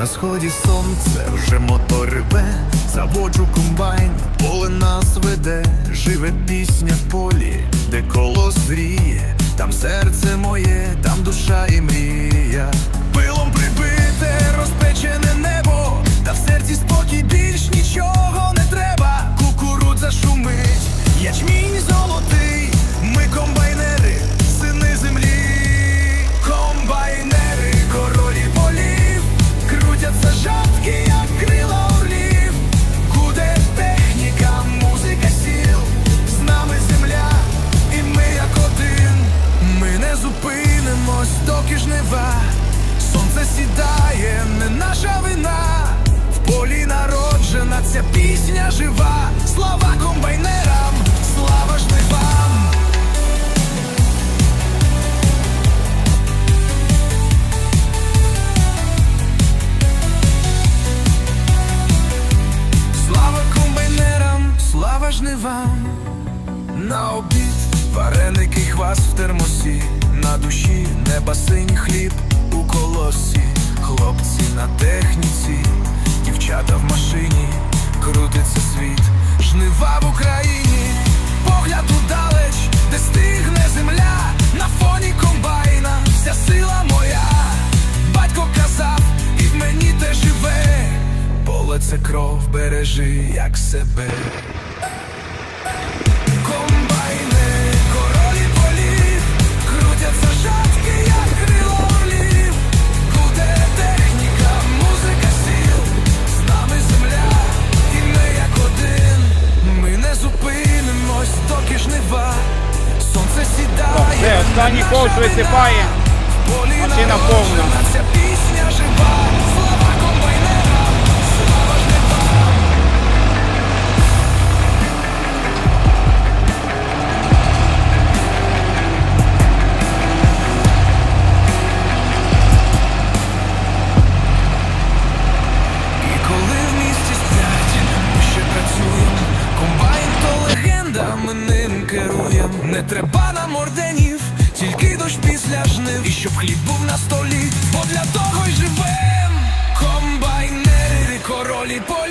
На сході сонце вже мотор рве, заводжу комбайн, поле нас веде, живе пісня в полі, де коло зріє, там серце моє, там душа і мрія. Пилом прибите, зупинимось, жнива. Сонце сідає, не наша вина. В полі народжена ця пісня жива. Слава комбайнерам, слава жнивам. Слава комбайнерам, слава жнивам. На обід вареники, хвас в термосі, на душі неба синій хліб у колосі, хлопці на техніці, дівчата в машині, крутиться світ, жнива в Україні, погляд удалеч, де стигне земля, на фоні комбайна, вся сила моя, батько казав, і в мені те живе, поле це кров бережи, як себе. Все, останній вина. висипає. Машина повна. Не треба нам орденів, тільки дощ після жнив. І щоб хліб був на столі, бо для того й живем. Комбайнери, королі це